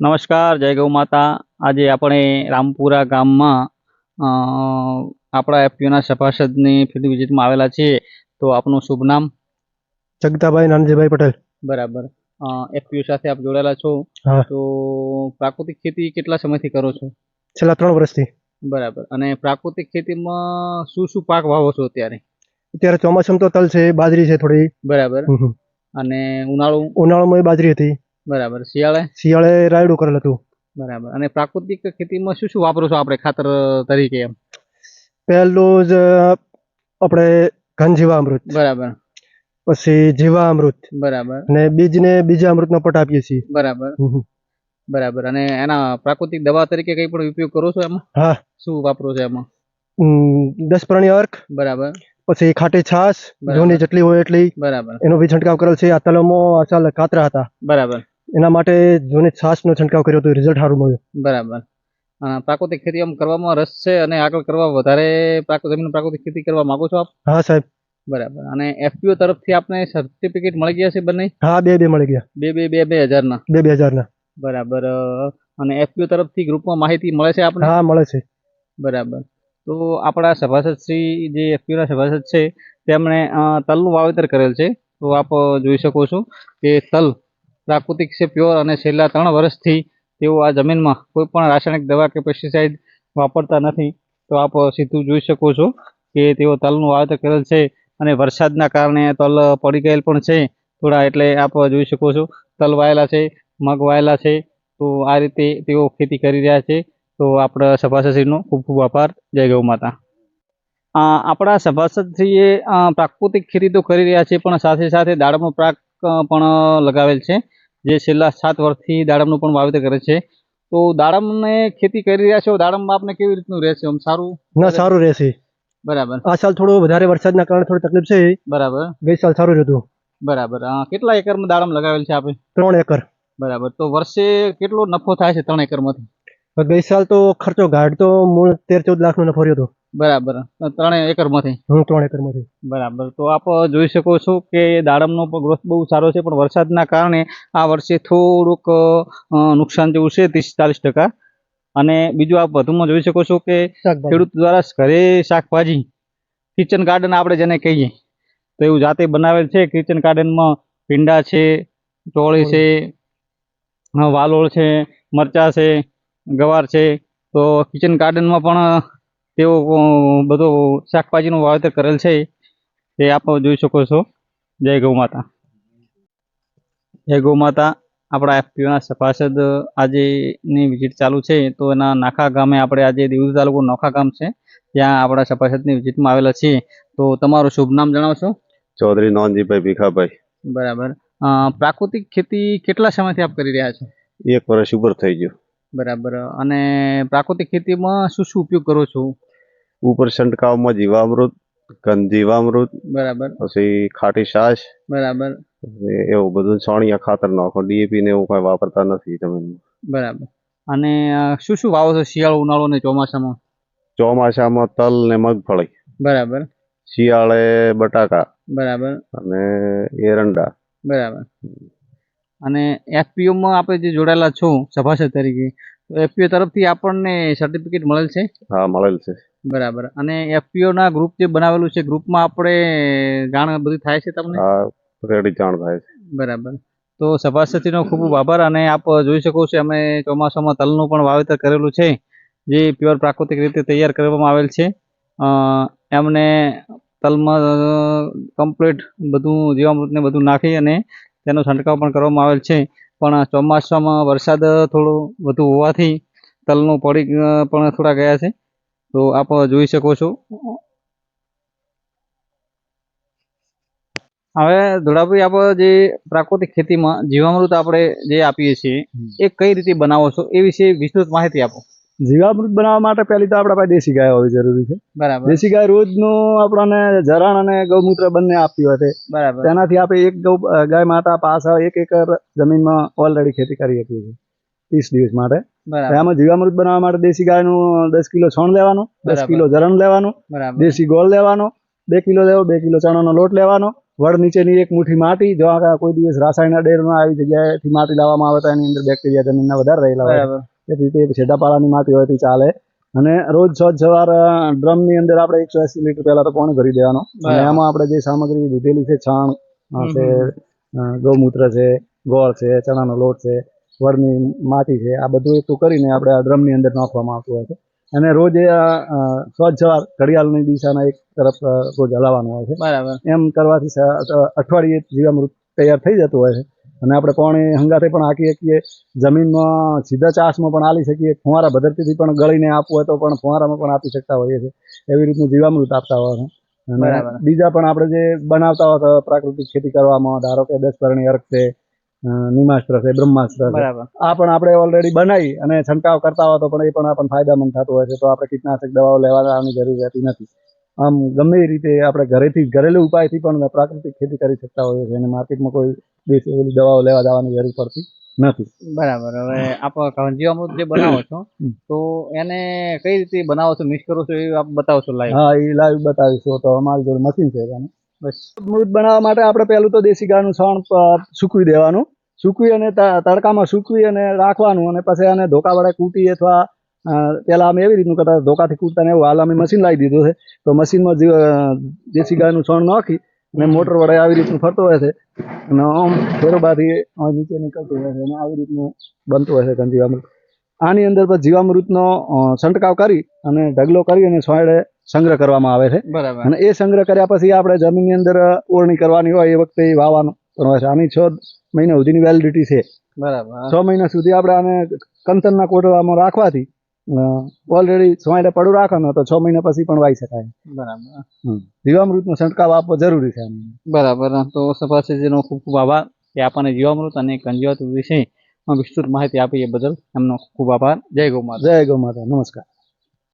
નમસ્કાર જય ગૌ માતા. આજે આપણે રામપુરા ગામમાં આપણા એફપીઓના સભાસદની ફિલ્ડ વિઝિટમાં આવેલા છીએ. તો આપનું શુભ નામ? જગતાભાઈ નાનજીભાઈ પટેલ. બરાબર. એફપીઓ સાથે આપ જોડાયેલા છો. તો પ્રાકૃતિક ખેતી કેટલા સમયથી કરો છો? છેલ્લા ત્રણ વર્ષથી. બરાબર. અને પ્રાકૃતિક ખેતીમાં શું શું પાક વાવો છો અત્યારે? અત્યારે ચોમાસામાં તો તલ છે બાજરી છે થોડી. બરાબર. અને ઉનાળુ? ઉનાળામાં બાજરી હતી. બરાબર. શિયાળે? શિયાળે રાયડું કરેલ હતું. બરાબર. અને પ્રાકૃતિક ખેતીમાં શું શું વાપરો છો આપણે ખાતર તરીકે એમ? પહેલું જ આપણે ઘન જીવામૃત બરાબર. પછી જીવામૃત બરાબર. અને બીજને બીજા અમૃતનો પટ આપીએ છીએ. બરાબર. બરાબર. અને એના પ્રાકૃતિક દવા તરીકે કઈ પણ ઉપયોગ કરો છો એમાં? હા. શું વાપરો છો એમાં? દસ પ્રાણી અર્ક. બરાબર. પછી ખાટી છાશ જોની જેટલી હોય એટલી. બરાબર. એનો બી છંટકાવ કરેલ છે. આ તલોમાં ચાલ કાતરા હતા. બરાબર. એના માટે જોને છાશનો છંટકાવ કર્યો હતો રિઝલ્ટ સારું મળ્યું. બરાબર. પ્રાકૃતિક ખેતી આમ કરવામાં રસ છે અને આગળ કરવા વધારે જમીન પ્રાકૃતિક ખેતી કરવા માંગો છો આપ? હા સાહેબ. બરાબર. અને એફપીઓ તરફથી આપને સર્ટિફિકેટ મળી ગયા છે બંને? હા બે બે મળી ગયા. બે બે બે બે હજારના? બે બે હજારના. બરાબર. અને એફપીઓ તરફથી ગ્રુપમાં માહિતી મળે છે આપણે હા મળે છે. બરાબર. તો આપણા સભાસદ શ્રી જે એફપીઓના સભાસદ છે તેમણે તલનું વાવેતર કરેલ છે. તો આપ જોઈ શકો છો કે તલ પ્રાકૃતિક છે પ્યોર અને છેલ્લા ત્રણ વર્ષથી તેઓ આ જમીનમાં કોઈ પણ રાસાયણિક દવા કે પેસ્ટિસાઇડ વાપરતા નથી. તો આપ સીધું જોઈ શકો છો કે તેઓ તલનું વાવેતર કરેલ છે અને વરસાદના કારણે તલ પડી ગયેલ પણ છે. થોડા એટલે આપ જોઈ શકો છો તલ વાયેલા છે મગ વાયેલા છે. તો આ રીતે તેઓ ખેતી કરી રહ્યા છે. તો આપણા સભાસદશ્રીનો ખૂબ ખૂબ આભાર. જય ગૌ માતા. આપણા સભાસદશ્રીએ પ્રાકૃતિક ખેતી તો કરી રહ્યા છે પણ સાથે સાથે દાડમનો અ, પણ લગાવેલ છે જે છેલ્લા સાત વર્ષથી દાડમનું પણ વાવેતર કરે છે. તો દાડમને ખેતી કરી રહ્યા છો દાડમમાં આપને કેવી રીતનું રહેશે? આમ સારું? ના સારું રહેશે. બરાબર. આ સાલ થોડો વધારે વરસાદના કારણે થોડી તકલીફ છે. બરાબર. ગઈ સાલ સારું રહ્યું બરાબર. કેટલા એકરમાં દાડમ લગાવેલ છે આપણે ત્રણ એકર. બરાબર. તો વર્ષે કેટલો નફો થાય છે ત્રણ એકરમાંથી? ગઈ સાલ તો ખર્ચો ગાઢ તો મૂળ તેર ચૌદ લાખ નો નફો રહ્યો હતો. બરાબર. ત્રણ એકરમાંથી? હું ત્રણ એકરમાંથી બરાબર. તો આપ જોઈ શકો છો કે દાડમનો પણ ગ્રોથ બહુ સારો છે પણ વરસાદના કારણે આ વર્ષે થોડુંક નુકસાન જેવું છે ત્રીસ ચાલીસ ટકા. અને બીજું આપ વધુમાં જોઈ શકો છો કે ખેડૂત દ્વારા ઘરે શાકભાજી કિચન ગાર્ડન આપણે જેને કહીએ તો એવું જાતે બનાવેલ છે. કિચન ગાર્ડનમાં ભીંડા છે ચોળી છે વાલોળ છે મરચાં છે ગવાર છે તો કિચન ગાર્ડનમાં પણ તેઓ બધો શાકભાજીનું વાવેતર કરેલ છે. તે આપ જોઈ શકો છો. જય ગૌ માતા. જય ગૌ માતા. આપણા એફપીઓના સભાસદ આજેની વિઝિટ ચાલુ છે તો એના નાખા ગામે આપણે આજે દેવરી તાલુકો નોખા ગામ છે ત્યાં આપણા સભાસદની વિઝિટમાં આવેલા છીએ. તો તમારું શુભ નામ જણાવશો? ચૌધરી નોનજીભાઈ ભીખાભાઈ. બરાબર. પ્રાકૃતિક ખેતી કેટલા સમયથી આપ કરી રહ્યા છો? એક વર્ષ ઉપર થઈ ગયું. બરાબર. અને પ્રાકૃતિક ખેતીમાં શું શું ઉપયોગ કરો છો? ઉપર છંટકાવમાં જીવામૃત જીવામૃત બરાબર. પછી ખાટી છાશ બરાબર. એવું બધું છાણિયા ખાતર નાખો. ડીએપી ને એવું કઈ વાપરતા નથી જમીનમાં. બરાબર. અને શું શું વાવો છો? શિયાળો ઉનાળો ને ચોમાસામાં? ચોમાસામાં તલ ને મગફળી. બરાબર. શિયાળે બટાકા. બરાબર. અને એરંડા. બરાબર. અને એફપીઓમાં આપણે જે જોડાયેલા છો સભાસદ તરીકે તો એફપીઓ તરફથી આપણને સર્ટિફિકેટ મળેલ છે? હા મળેલ છે. બરાબર. અને એફપીઓના ગ્રુપ જે બનાવેલું છે ગ્રુપમાં આપણે જાણ બધી થાય છે તમને? રેડી જાણ થાય છે. બરાબર. તો સભાસદનો ખૂબ ખૂબ આભાર અને આપ જોઈ શકો છો અમે ચોમાસામાં તલનું પણ વાવેતર કરેલું છે જે પ્યોર પ્રાકૃતિક રીતે તૈયાર કરવામાં આવેલ છે. અ, એમને તલમાં કમ્પ્લીટ બધું જીવામૃતને બધું નાખી અને તેનો છંટકાવ પણ કરવામાં આવેલ છે. પણ ચોમાસામાં વરસાદ થોડો વધુ હોવાથી તલનું પડી પણ થોડા ગયા છે. તો આપ જોઈ શકો છો. હવે ધોળાભાઈ આપણે જે પ્રાકૃતિક ખેતીમાં જીવામૃત આપણે જે આપીએ છીએ એ કઈ રીતે બનાવો છો? એ વિશે વિસ્તૃત માહિતી આપો. જીવામૃત બનાવવા માટે પહેલી તો આપણા પાસે દેશી ગાય હોવી જરૂરી છે. બરાબર. દેશી ગાય રોજનું આપણને જરાણ અને ગૌમૂત્ર બંને આપતી હોય છે. બરાબર. તેનાથી આપણે એક ગૌ ગાય માતા પાછળ એક એકર જમીનમાં ઓલરેડી ખેતી કરી શકીએ છીએ. ત્રીસ દિવસ માટે. એમાં જીવામૃત બનાવવા માટે દેશી ગાયનું દસ કિલો છણ લેવાનું દસ કિલો જરણ લેવાનું દેશી ગોળ લેવાનો બે કિલો લેવો બે કિલો ચણાનો લોટ લેવાનો વડ નીચેની એક મુઠ્ઠી માટી જો આ કોઈ દિવસ રાસાયણિક ડેરમાં આવી જગ્યાએથી માટી લાવવામાં આવે તો એની અંદર બેક્ટેરિયા જમીનના વધારે રહેલા હોય. તેથી છેડાપાળાની માટી હોય તો ચાલે. અને રોજ છ સવાર ડ્રમની અંદર આપણે એકસો એસી લીટર પહેલા તો પાણી ભરી દેવાનો. અને એમાં આપણે જે સામગ્રી લીધેલી છે છાણ છે ગૌમૂત્ર છે ગોળ છે ચણાનો લોટ છે વળની માટી છે આ બધું એકઠું કરીને આપણે આ ડ્રમની અંદર નાખવામાં આવતું હોય છે. અને રોજ એ સ્વચ્છ સાંજ સવાર ઘડિયાળની દિશાના એક તરફ રોજ હલાવવાનું હોય છે. એમ કરવાથી અઠવાડિયે જીવામૃત તૈયાર થઈ જતું હોય છે. અને આપણે પાણી હંગાથે પણ હાંકી શકીએ. જમીનમાં સીધા ચાસમાં પણ આલી શકીએ. ફુવારા ભદરતીથી પણ ગળીને આપવું હોય તો પણ ફુવારામાં પણ આપી શકતા હોઈએ છીએ. એવી રીતનું જીવામૃત આપતા હોય અને બીજા પણ આપણે જે બનાવતા હોય પ્રાકૃતિક ખેતી કરવામાં ધારો કે દસ પરણી અર્ક છે નિમાસ્ત્ર છે બ્રહ્માસ્ત્ર છે. આ પણ આપણે ઓલરેડી બનાવી અને છંટકાવ કરતા હોય તો પણ એ પણ આપણને ફાયદામંદ થતું હોય છે. તો આપણે કીટનાશક દવાઓ લેવાની જરૂર રહેતી નથી. આમ ગમે એ રીતે આપણે ઘરેથી ઘરેલું ઉપાયથી પણ પ્રાકૃતિક ખેતી કરી શકતા હોઈએ છીએ અને માર્કેટમાં કોઈ દેશી ઓલી દવાઓ લેવા જવાની જરૂર પડતી નથી. બરાબર. હવે આપ જીવામૃત જે બનાવો છો તો એને કઈ રીતે બનાવો છો? મિક્સ કરો છો એ આપ બતાવો છો લાઈવ? હા એ લાઈવ બતાવીશું. તો અમારી જોડે મશીન છે એનું બસ. મૃત બનાવવા માટે આપણે પહેલું તો દેશી ગાયનું છાણ સૂકવી દેવાનું. સૂકવી અને તડકામાં સૂકવી અને રાખવાનું અને પછી એને ધોકા વડે કૂટી અથવા પહેલા અમે એવી રીતનું કરતા ધોકાથી કૂદતા ને એવું હાલ અમે મશીન લાવી દીધું છે. તો મશીનમાં દેશી ગાયનું છાણ નાખી અને મોટર વડે આવી રીતનું ફરતો હોય છે. અને આમ ફેરોબાથી નીચે નીકળતું હોય છે અને આવી રીતનું બનતું હોય છે ઘન આની અંદર પણ જીવામૃતનો છંટકાવ કરી અને ઢગલો કરી અને સોયડે સંગ્રહ કરવામાં આવે છે. બરાબર. અને એ સંગ્રહ કર્યા પછી આપણે જમીનની અંદર ઓળણી કરવાની હોય એ વખતે એ વાવવાનું પણ હોય છે. આની છ મહિના સુધીની વેલિડિટી છે. બરાબર. છ મહિના સુધી આપણે આને કંચનના કોટડામાં રાખવાથી ઓલરેડી સોયલે પડું રાખવાનું તો છ મહિના પછી પણ વાઈ શકાય. બરાબર. જીવામૃતનો છંટકાવ આપવો જરૂરી છે બરાબર. તો સભાસદજીનો ખૂબ ખૂબ આભાર. કે આપણને જીવામૃત અને કંજીવત વિશે વિસ્તૃત માહિતી આપી એ બદલ એમનો ખૂબ આભાર. જય ગૌ માતા. જય ગૌ માતા. નમસ્કાર.